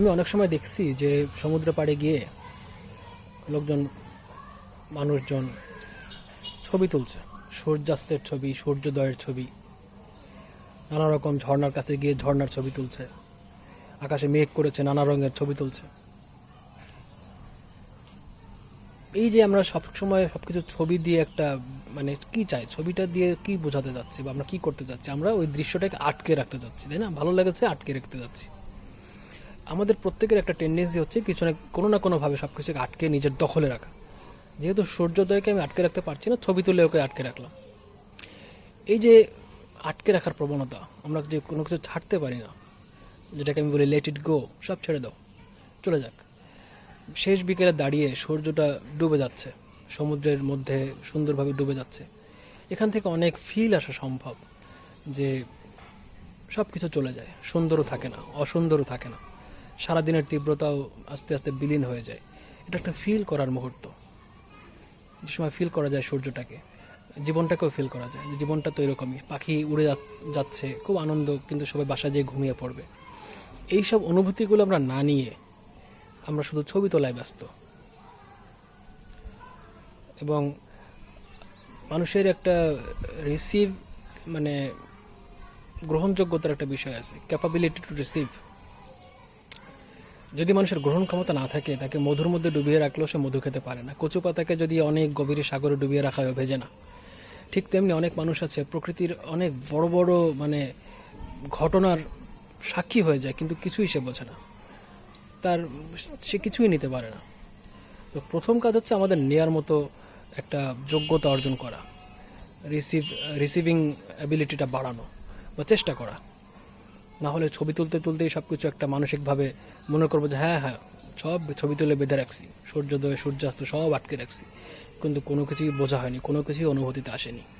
আমি অনেক সময় দেখছি যে সমুদ্র পাড়ে গিয়ে লোকজন, মানুষজন ছবি তুলছে। সূর্যাস্তের ছবি, সূর্যোদয়ের ছবি। নানা রকম ঝর্ণার কাছে গিয়ে ঝর্ণার ছবি তুলছে। আকাশে মেঘ করেছে, নানা রঙের ছবি তুলছে। এই যে আমরা সব সময় সবকিছু ছবি দিয়ে একটা মানে কি চাই? ছবিটা দিয়ে কি বোঝাতে যাচ্ছি বা আমরা কি করতে যাচ্ছি? আমরা ওই দৃশ্যটাকে আটকে রাখতে যাচ্ছি, তাই না? ভালো লেগেছে, আটকে রাখতে যাচ্ছি। আমাদের প্রত্যেকের একটা টেন্ডেন্সি হচ্ছে কিছু না, কোনো না কোনোভাবে সব কিছুকে আটকে নিজের দখলে রাখা। যেহেতু সূর্যোদয়কে আমি আটকে রাখতে পারছি না, ছবি তুলে ওকে আটকে রাখলাম। এই যে আটকে রাখার প্রবণতা, আমরা যে কোনো কিছু ছাড়তে পারি না, যেটাকে আমি বলি লেট ইট গো সব ছেড়ে দাও, চলে যাক। শেষ বিকেলে দাঁড়িয়ে সূর্যটা ডুবে যাচ্ছে, সমুদ্রের মধ্যে সুন্দরভাবে ডুবে যাচ্ছে। এখান থেকে অনেক ফিল আসা সম্ভব যে সব কিছু চলে যায়, সুন্দরও থাকে না, অসুন্দরও থাকে না। সারাদিনের তীব্রতাও আস্তে আস্তে বিলীন হয়ে যায়। এটা একটা ফিল করার মুহূর্ত। যে সময় ফিল করা যায় সূর্যটাকে। জীবনটাকেও ফিল করা যায়। জীবনটা তো এরকমই। পাখি উড়ে যাচ্ছে। খুব আনন্দ, কিন্তু সবাই বাসায় যেয়ে ঘুমিয়ে পড়বে। এই সব অনুভূতিগুলো আমরা না নিয়ে আমরা শুধু ছবি তোলায় ব্যস্ত। এবং মানুষের একটা রিসিভ মানে গ্রহণযোগ্যতার একটা বিষয় আছে। ক্যাপাবিলিটি টু রিসিভ যদি মানুষের গ্রহণ ক্ষমতা না থাকে, তাকে মধুর মধ্যে ডুবিয়ে রাখলেও সে মধু খেতে পারে না। কচু পাতাকে যদি অনেক গভীরে সাগরে ডুবিয়ে রাখা হয়, ভেজে না। ঠিক তেমনি অনেক মানুষ আছে, প্রকৃতির অনেক বড় বড় মানে ঘটনার সাক্ষী হয়ে যায়, কিন্তু কিছুই সে বোঝে না। তার, সে কিছুই নিতে পারে না। তো প্রথম কাজ হচ্ছে আমাদের নেয়ার মতো একটা যোগ্যতা অর্জন করা, রিসিভ, রিসিভিং অ্যাবিলিটিটা বাড়ানো বা চেষ্টা করা। না হলে ছবি তুলতে তুলতেই সব কিছু একটা মানসিকভাবে মনে করব যে হ্যাঁ হ্যাঁ সব ছবি তুলে বেঁধে রাখছি। সূর্যোদয়, সূর্যাস্ত সব আটকে রাখছি। কিন্তু কোনো কিছুই বোঝা হয়নি, কোনো কিছুই অনুভূতিতে আসেনি।